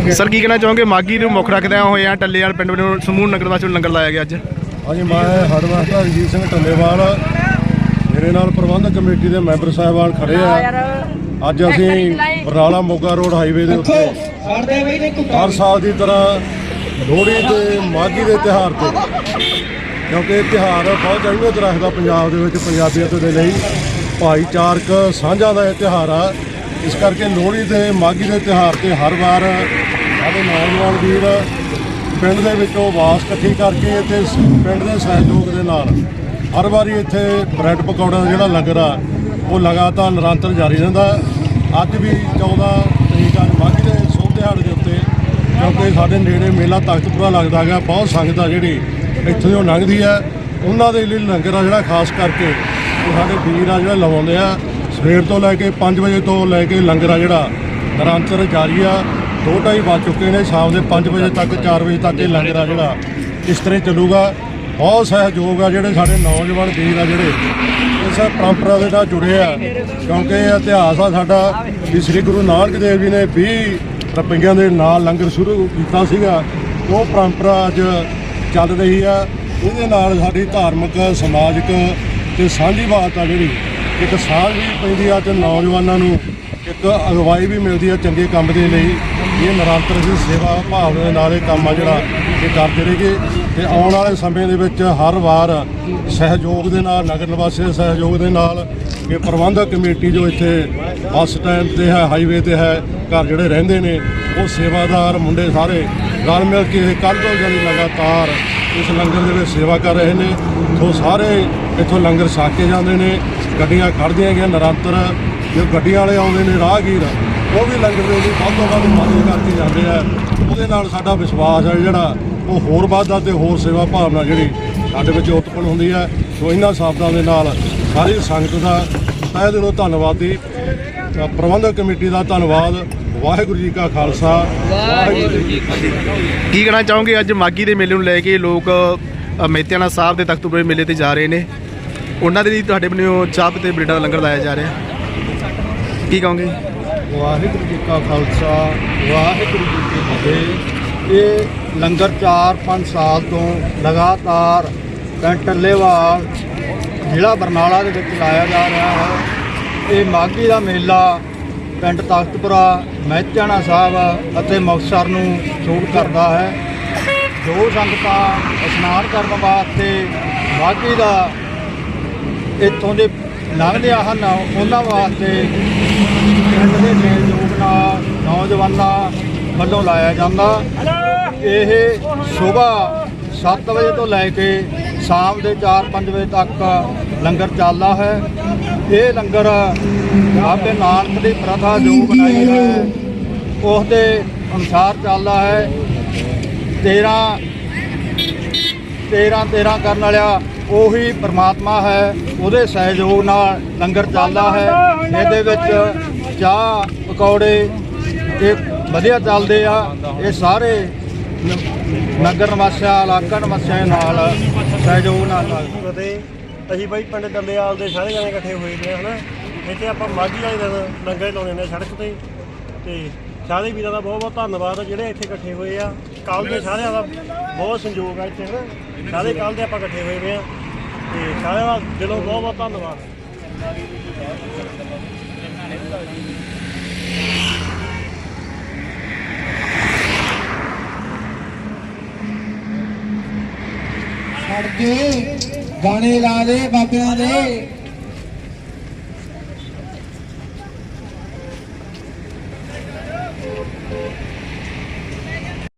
Sir ਕੀ ਕਹਿਣਾ ਚਾਹੋਗੇ? ਮਾਗੀ ਨੂੰ ਮੁੱਖ ਰੱਖਦਿਆਂ ਹੋਏ ਆ ਟੱਲੇ ਵਾਲ ਪਿੰਡ ਨੂੰ ਸਮੂਹ ਨਗਰ ਵਾਸਤੇ ਲੰਗਰ ਲਾਇਆ ਗਿਆ ਅੱਜ। ਹਾਂਜੀ ਮੈਂ ਹਰਵਾਸਤਾ ਰਜੀਤ ਸਿੰਘ ਢੱਲੇਵਾਲ ਮੇਰੇ ਨਾਲ ਪ੍ਰਬੰਧਕ ਕਮੇਟੀ ਦੇ ਮੈਂਬਰ ਸਾਹਿਬਾਨ ਖੜੇ ਆ। ਅੱਜ ਅਸੀਂ ਬਰਨਾਲਾ ਮੋਗਾ ਰੋਡ ਹਾਈਵੇ ਦੇ ਉੱਤੇ ਹਰ ਸਾਲ ਦੀ ਤਰ੍ਹਾਂ ਲੋਹੜੀ ਤੇ ਮਾਘੀ ਦੇ ਤਿਉਹਾਰ ਤੇ। ਕਿਉਂਕਿ ਇਹ ਤਿਉਹਾਰ ਬਹੁਤ ਅਹਿਮੀਅਤ ਰੱਖਦਾ ਪੰਜਾਬ ਦੇ ਵਿੱਚ ਪੰਜਾਬੀਅਤ ਦੇ ਲਈ। ਭਾਈਚਾਰਕ ਸਾਂਝਾਂ ਦਾ ਇਹ ਤਿਉਹਾਰ ਆ। ਇਸ ਕਰਕੇ ਲੋਹੜੀ ਤੇ ਮਾਘੀ ਦੇ ਤਿਉਹਾਰ ਤੇ ਹਰ ਵਾਰ ਸਾਡੇ ਨੌਜਵਾਨ ਵੀਰ ਪਿੰਡ ਦੇ ਵਿੱਚੋਂ ਵਾਸ ਇਕੱਠੀ ਕਰਕੇ ਇੱਥੇ ਪਿੰਡ ਦੇ ਸਹਿਯੋਗ ਦੇ ਨਾਲ ਹਰ ਵਾਰੀ ਇੱਥੇ ਬ੍ਰੈਡ ਪਕੌੜਾ ਦਾ ਜਿਹੜਾ ਲੰਗਰ ਆ ਉਹ ਲਗਾਤਾਰ ਨਿਰੰਤਰ ਜਾਰੀ ਰਹਿੰਦਾ। ਅੱਜ ਵੀ 14 ਤਰੀਕ ਅੱਜ ਮਾਘੀ ਦੇ ਸੋਹ ਦਿਹਾੜੇ ਦੇ ਉੱਤੇ ਕਿਉਂਕਿ ਸਾਡੇ ਨੇੜੇ ਮੇਲਾ ਤਖਤਪੁਰਾ ਲੱਗਦਾ ਹੈਗਾ, ਬਹੁਤ ਸੰਗਤ ਆ ਜਿਹੜੀ ਇੱਥੋਂ ਦੀ ਲੰਘਦੀ ਹੈ। ਉਹਨਾਂ ਦੇ ਲਈ ਲੰਗਰ ਆ ਜਿਹੜਾ ਖਾਸ ਕਰਕੇ, ਉਹ ਸਾਡੇ ਵੀਰ ਆ ਜਿਹੜਾ ਲਵਾਉਂਦੇ ਆ। ਸਵੇਰ ਤੋਂ ਲੈ ਕੇ 5 ਵਜੇ ਤੋਂ ਲੈ ਕੇ ਲੰਗਰ ਆ ਜਿਹੜਾ, ਨਿਰੰਤਰ ਜਾਰੀ ਆ। ਦੋ ਢਾਈ ਵੱਜ ਚੁੱਕੇ ਨੇ, ਸ਼ਾਮ ਦੇ 5 ਵਜੇ ਤੱਕ 4 ਵਜੇ ਤੱਕ ਇਹ ਲੰਗਰ ਆ ਜਿਹੜਾ, ਇਸ ਤਰ੍ਹਾਂ ਹੀ ਚੱਲੂਗਾ। ਬਹੁਤ ਸਹਿਯੋਗ ਆ ਜਿਹੜੇ ਸਾਡੇ ਨੌਜਵਾਨ ਵੀਰ ਆ ਜਿਹੜੇ ਇਸ ਪਰੰਪਰਾ ਦੇ ਨਾਲ ਜੁੜੇ ਆ। ਕਿਉਂਕਿ ਇਹ ਇਤਿਹਾਸ ਆ ਸਾਡਾ, ਵੀ ਸ੍ਰੀ ਗੁਰੂ ਨਾਨਕ ਦੇਵ ਜੀ ਨੇ 20 ਰੁਪਈਆਂ ਦੇ ਨਾਲ ਲੰਗਰ ਸ਼ੁਰੂ ਕੀਤਾ ਸੀਗਾ। ਉਹ ਪਰੰਪਰਾ ਅੱਜ ਚੱਲ ਰਹੀ ਆ। ਇਹਦੇ ਨਾਲ ਸਾਡੀ ਧਾਰਮਿਕ, ਸਮਾਜਿਕ ਤੇ ਸਾਂਝੀ ਬਾਤ ਆ ਜਿਹੜੀ ਇੱਕ ਸਾਂਝ ਵੀ ਪੈਂਦੀ ਆ ਤੇ ਨੌਜਵਾਨਾਂ ਨੂੰ ਇੱਕ ਅਗਵਾਈ ਵੀ ਮਿਲਦੀ ਆ ਚੰਗੇ ਕੰਮ ਦੇ ਲਈ। ਇਹ ਨਿਰੰਤਰ ਅਸੀਂ ਸੇਵਾ ਭਾਵਨਾ ਦੇ ਨਾਲ ਇਹ ਕੰਮ ਆ ਜਿਹੜਾ ਇਹ ਕਰਦੇ ਰਹੀਏ ਤੇ ਆਉਣ ਵਾਲੇ ਸਮੇਂ ਦੇ ਵਿੱਚ ਹਰ ਵਾਰ ਸਹਿਯੋਗ ਦੇ ਨਾਲ, ਨਗਰ ਨਿਵਾਸੀ ਦੇ ਸਹਿਯੋਗ ਦੇ ਨਾਲ ਇਹ ਪ੍ਰਬੰਧਕ ਕਮੇਟੀ ਜੋ ਇੱਥੇ ਬੱਸ ਸਟੈਂਡ ਤੇ ਹੈ, ਹਾਈਵੇ ਤੇ ਹੈ, ਘਰ ਜਿਹੜੇ ਰਹਿੰਦੇ ਨੇ, ਉਹ ਸੇਵਾਦਾਰ ਮੁੰਡੇ ਸਾਰੇ ਰਲ ਮਿਲ ਕੇ ਕੱਲ੍ਹ ਤੋਂ ਜਾਨੀ ਲਗਾਤਾਰ ਇਸ ਲੰਗਰ ਦੇ ਵਿੱਚ ਸੇਵਾ ਕਰ ਰਹੇ ਨੇ। ਤੋਂ ਸਾਰੇ ਇੱਥੋਂ ਲੰਗਰ ਛਕ ਕੇ ਜਾਂਦੇ ਨੇ ਗੱਡੀਆਂ ਖੜ੍ਹਦੀਆਂ ਗਈਆਂ ਨਿਰੰਤਰ। ਜੋ ਗੱਡੀਆਂ ਵਾਲੇ ਆਉਂਦੇ ਨੇ ਰਾਹਗੀਰ ਉਹ ਵੀ ਲੰਗਰ ਦੇ ਲਈ ਵੱਧ ਤੋਂ ਵੱਧ ਮਦਦ ਕਰਕੇ ਜਾਂਦੇ ਆ। ਉਹਦੇ ਨਾਲ ਸਾਡਾ ਵਿਸ਼ਵਾਸ ਹੈ ਜਿਹੜਾ ਉਹ ਹੋਰ ਵੱਧਦਾ ਤੇ ਹੋਰ ਸੇਵਾ ਭਾਵਨਾ ਜਿਹੜੀ ਸਾਡੇ ਵਿੱਚ ਉਤਪੰਨ ਹੁੰਦੀ ਹੈ ਸੋ ਇਹਨਾਂ ਸ਼ਬਦਾਂ ਦੇ ਨਾਲ ਸਾਰੀ ਸੰਗਤ ਦਾ ਤਹਿ ਦਿਲੋਂ ਧੰਨਵਾਦੀ ਅ, ਪ੍ਰਬੰਧਕ ਕਮੇਟੀ ਦਾ ਧੰਨਵਾਦ। ਵਾਹਿਗੁਰੂ ਜੀ ਕਾ ਖਾਲਸਾ ਵਾਹਿਗੁਰੂ ਜੀ ਕੀ ਫਤਿਹ। ਕੀ ਕਹਿਣਾ ਚਾਹੋਗੇ? ਅੱਜ ਮਾਗੀ ਦੇ ਮੇਲੇ ਨੂੰ ਲੈ ਕੇ ਲੋਕ ਅ, ਮਹਿਤਿਆਣਾ ਸਾਹਿਬ ਦੇ ਤਖਤਪੁਰੇ ਮੇਲੇ ਤੇ ਜਾ ਰਹੇ ਨੇ। ਉਹਨਾਂ ਦੇ ਲਈ ਤੁਹਾਡੇ ਵੱਲੋਂ ਚਾਹ ਤੇ ਬਰੇਡਾ ਦਾ ਲੰਗਰ ਲਾਇਆ ਜਾ ਰਿਹਾ। ਕੀ ਕਹੋਗੇ? ਵਾਹਿਗੁਰੂ ਜੀ ਕਾ ਖਾਲਸਾ ਵਾਹਿਗੁਰੂ ਜੀ ਕੀ ਫਤਿਹ। ਇਹ ਲੰਗਰ 4-5 ਸਾਲ ਤੋਂ ਲਗਾਤਾਰ ਪਿੰਡ ਟੱਲੇਵਾਲ ਜ਼ਿਲ੍ਹਾ ਬਰਨਾਲਾ ਦੇ ਵਿੱਚ ਲਾਇਆ ਜਾ ਰਿਹਾ ਹੈ। ਇਹ ਮਾਘੀ ਦਾ ਮੇਲਾ ਪਿੰਡ ਤਾਕਤਪੁਰਾ ਮਹਿਤਿਆਣਾ ਸਾਹਿਬ ਅਤੇ ਮੁਕਤਸਰ ਨੂੰ ਛੂਟ ਕਰਦਾ ਹੈ। ਜੋ ਸੰਗਤਾਂ ਇਸ਼ਨਾਨ ਕਰਨ ਵਾਸਤੇ ਮਾਘੀ ਦਾ ਇੱਥੋਂ ਦੇ ਲੰਘਦੇ ਹਨ, ਉਹਨਾਂ ਵਾਸਤੇ ਪਿੰਡ ਦੇ ਮੇਲ ਸਹਿਯੋਗ ਨਾਲ ਨੌਜਵਾਨਾਂ ਵੱਲੋਂ ਲਾਇਆ ਜਾਂਦਾ। ਇਹ ਸਵੇਰ 7 ਵਜੇ ਤੋਂ ਲੈ ਕੇ ਸ਼ਾਮ ਦੇ 4-5 ਵਜੇ ਤੱਕ ਲੰਗਰ ਚੱਲਦਾ ਹੈ। ਇਹ ਲੰਗਰ ਆਪੇ ਨਾਨਕ ਦੀ ਪ੍ਰਥਾ ਜੋ ਬਣਾਈ ਹੈ ਉਸ ਦੇ ਅਨੁਸਾਰ ਚੱਲਦਾ ਹੈ। 13 13 13 ਕਰਨ ਵਾਲਾ ਉਹੀ ਪ੍ਰਮਾਤਮਾ ਹੈ, ਉਹਦੇ ਸਹਿਯੋਗ ਨਾਲ ਲੰਗਰ ਚੱਲਦਾ ਹੈ। ਇਹਦੇ ਵਿੱਚ ਚਾਹ, ਪਕੌੜੇ, ਇਹ ਵਧੀਆ ਚੱਲਦੇ ਆ। ਇਹ ਸਾਰੇ ਨਗਰ ਨਿਵਾਸੀਆਂ, ਇਲਾਕਾ ਨਿਵਾਸੀਆਂ ਨਾਲ ਸਹਿਯੋਗ ਨਾਲ ਚੱਲਦੇ ਅਸੀਂ ਬਾਈ ਪਿੰਡ ਡੱਲੇਵਾਲ ਦੇ ਸਾਰੇ ਜਣੇ ਇਕੱਠੇ ਹੋਏ ਨੇ, ਹਨਾ? ਇੱਥੇ ਆਪਾਂ ਮਾਘੀ ਵਾਲੇ ਦਿਨ ਲੰਗਰ ਲਾਉਣੇ ਨੇ ਸੜਕ ਤੇ। ਤੇ ਸਾਰੇ ਵੀਰਾਂ ਦਾ ਬਹੁਤ ਬਹੁਤ ਧੰਨਵਾਦ, ਜਿਹੜੇ ਇੱਥੇ ਇਕੱਠੇ ਹੋਏ ਆ। ਕੱਲ ਦੇ ਸਾਰਿਆਂ ਦਾ ਬਹੁਤ ਸੰਯੋਗ ਆ ਇੱਥੇ, ਹਨਾ? ਸਾਰੇ ਕੱਲ ਦੇ ਆਪਾਂ ਇਕੱਠੇ ਹੋਏ ਨੇ ਆ। ਤੇ ਸਾਰਿਆਂ ਦਾ ਦਿਲੋਂ ਬਹੁਤ ਬਹੁਤ ਧੰਨਵਾਦ। ਛੱਡ ਕੇ ਗਾਣੇ ਲਾ ਦੇ ਬਾਬਿਆਂ ਦੇ